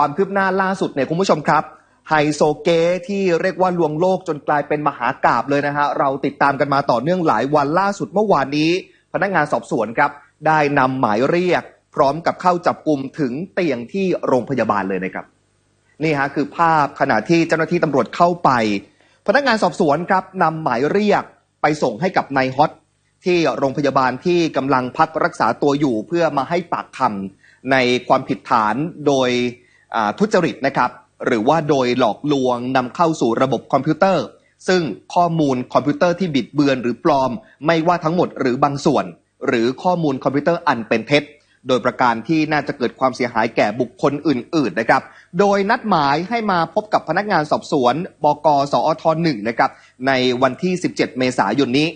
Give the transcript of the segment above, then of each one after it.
ความคืบหน้าล่าสุดเนี่ยคุณผู้ชมครับไฮโซเก้ที่เรียกว่าลวงโลกจนกลายเป็นมหากาบเลยนะฮะเราติดตามกันมาต่อเนื่องหลายวันล่าสุดเมื่อวานนี้ พนักงานสอบสวนครับ ได้นำหมายเรียก พร้อมกับเข้าจับกลุ่มถึงเตียงที่โรงพยาบาลเลยนะครับ นี่ฮะคือภาพขณะที่เจ้าหน้าที่ตำรวจเข้าไป พนักงานสอบสวนครับนำหมายเรียกไปส่งให้กับนายฮอตที่โรงพยาบาลที่กำลังพักรักษาตัวอยู่เพื่อมาให้ปากคำในความผิดฐานโดย ทุจริตนะครับหรือว่าโดยหลอกลวงนำเข้าสู่ระบบคอมพิวเตอร์ ซึ่งข้อมูลคอมพิวเตอร์ที่บิดเบือนหรือปลอม ไม่ว่าทั้งหมดหรือบางส่วน หรือข้อมูลคอมพิวเตอร์อันเป็นเท็จ โดยประการที่น่าจะเกิดความเสียหายแก่บุคคลอื่น ๆ นะครับ โดยนัดหมายให้มาพบกับพนักงานสอบสวน บกสอทหนึ่งนะครับในวันที่ 17 เมษายนนี้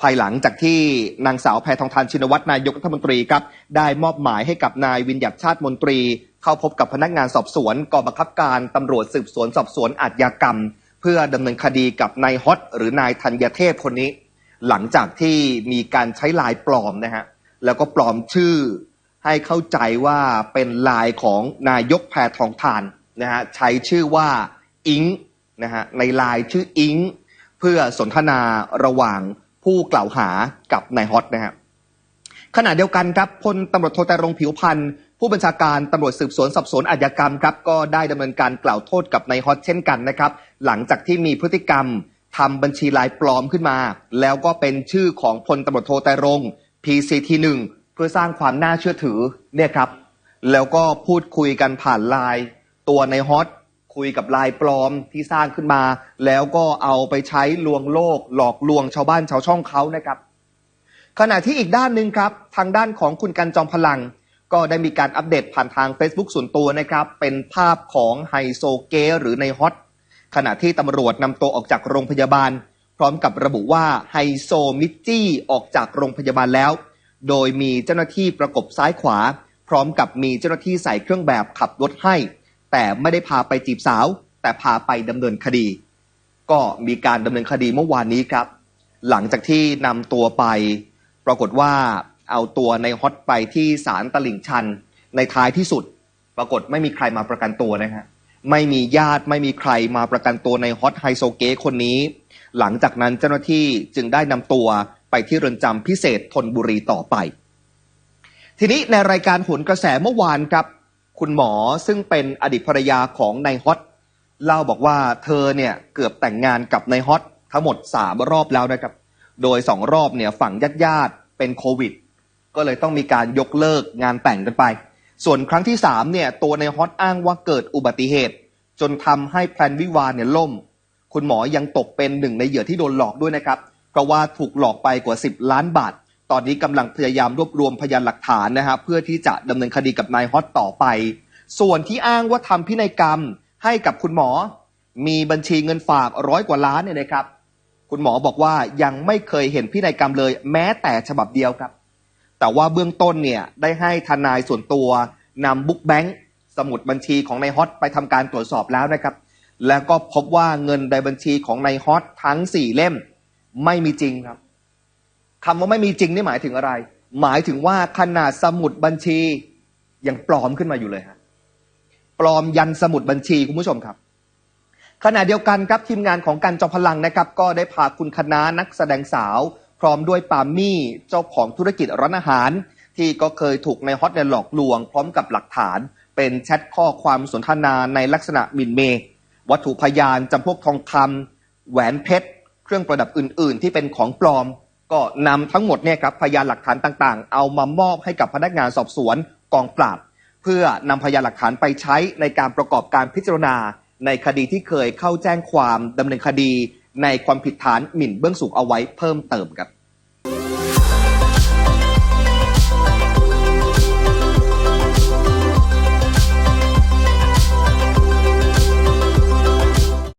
ภายหลังจากที่นางสาวแพทองทานชินวัตรนายกรัฐมนตรีครับได้มอบหมายให้กับนายวินยัตชาติมนตรี เข้าพบกับพนักงานสอบสวนกองบังคับการตำรวจสืบสวนสอบสวนอาชญากรรม เพื่อดำเนินคดีกับนายฮอตหรือนายธัญเทพคนนี้ หลังจากที่มีการใช้ลายปลอมนะฮะแล้วก็ปลอมชื่อให้เข้าใจว่าเป็นลายของนายกแพทองทานนะฮะใช้ชื่อว่าอิงนะฮะในลายชื่ออิงเพื่อสนทนาระหว่าง ผู้กล่าวหากับนายฮอตนะฮะขณะเดียวกันครับพลตำรวจโทแต่รงผิวพันธ์ผู้บัญชาการตำรวจสืบสวนสอบสวนอาชญากรรมครับก็ได้ดำเนินการกล่าวโทษกับนายฮอตเช่นกันนะครับหลังจากที่มีพฤติกรรมทำบัญชีลายปลอมขึ้นมา แล้วก็เป็นชื่อของพลตำรวจโทแต่รง PCT 1 เพื่อสร้างความน่าเชื่อถือเนี่ยครับแล้วก็พูดคุยกันผ่านไลน์ตัวในฮอต คุยกับลน์ปลอมที่สร้างขึ้นมา แล้วก็เอาไปใช้ลวงโลก หลอกลวงชาวบ้านชาวช่องเขานะครับ ขณะที่อีกด้านหนึ่งครับ ทางด้านของคุณกันจอมพลัง ก็ได้มีการอัปเดตผ่านทาง Facebook ส่วนตัวนะครับ เป็นภาพของไฮโซเกหรือในฮอตขณะที่ตำรวจนำตัวออกจากโรงพยาบาล พร้อมกับระบุว่าไฮโซมิจจี้ออกจากโรงพยาบาลแล้ว โดยมีเจ้าหน้าที่ประกบซ้ายขวา พร้อมกับมีเจ้าหน้าที่ใส่เครื่องแบบขับรถให้ แต่ไม่ได้พาไปจีบสาว แต่พาไปดำเนินคดี ก็มีการดำเนินคดีเมื่อวานนี้ครับ หลังจากที่นำตัวไป ปรากฏว่าเอาตัวในฮอตไปที่ศาลตลิ่งชัน ในท้ายที่สุด ปรากฏไม่มีใครมาประกันตัวนะฮะไม่มีญาติไม่มีใครมาประกันตัวในฮอตไฮโซเก้คนนี้ หลังจากนั้นเจ้าหน้าที่จึงได้นำตัวไปที่เรือนจำพิเศษธนบุรีต่อไป ทีนี้ในรายการหนกระแสเมื่อวานครับ คุณหมอซึ่งเป็นอดีตภรรยาของนายฮอตเล่าบอกว่าเธอเนี่ยเกือบแต่งงานกับนายฮอตทั้งหมดสามรอบแล้วนะครับ โดยสองรอบเนี่ยฝั่งญาติญาติๆเป็นโควิด ก็เลยต้องมีการยกเลิกงานแต่งกันไป ส่วนครั้งที่สามเนี่ยตัวในฮอตอ้างว่าเกิดอุบัติเหตุ จนทำให้แพลนวิวาเนี่ยล่ม คุณหมอยังตกเป็นหนึ่งในเหยื่อที่โดนหลอกด้วยนะครับ เพราะว่าถูกหลอกไปกว่า 10 ล้านบาท ตอนนี้กำลังพยายามรวบรวมพยานหลักฐานนะฮะเพื่อที่จะดำเนินคดีกับนายฮอตต่อไป ส่วนที่อ้างว่าทำพินัยกรรมให้กับคุณหมอ มีบัญชีเงินฝากร้อยกว่าล้านเนี่ยนะครับ คุณหมอบอกว่ายังไม่เคยเห็นพินัยกรรมเลย แม้แต่ฉบับเดียวครับ แต่ว่าเบื้องต้นเนี่ยได้ให้ทนายส่วนตัวนำบุ๊กแบงค์สมุดบัญชีของนายฮอตไปทำการตรวจสอบแล้วนะครับ แล้วก็พบว่าเงินในบัญชีของนายฮอตทั้งสี่เล่มไม่มีจริงครับ คำว่าไม่มีจริงนี่หมายถึงอะไร หมายถึงว่าขนาดสมุดบัญชียังปลอมขึ้นมาอยู่เลยฮะปลอมยันสมุดบัญชีคุณผู้ชมครับ ขณะเดียวกันครับทีมงานของการจอมพลังนะครับ ก็ได้พาคุณคณะนักแสดงสาว พร้อมด้วยปามี่เจ้าของธุรกิจร้านอาหาร ที่ก็เคยถูกในฮอตเนี่ยหลอกลวง พร้อมกับหลักฐาน เป็นแชทข้อความสนทนาในลักษณะมินเม วัตถุพยานจำพวกทองคำแหวนเพชร เครื่องประดับอื่น ๆ ที่เป็นของปลอม ก็นำทั้งหมดเนี่ยครับพยานหลักฐานต่างๆ เอามามอบให้กับพนักงานสอบสวนกองปราบ เพื่อนำพยานหลักฐานไปใช้ในการประกอบการพิจารณา ในคดีที่เคยเข้าแจ้งความดำเนินคดี ในความผิดฐานหมิ่นเบื้องสูงเอาไว้เพิ่มเติมครับ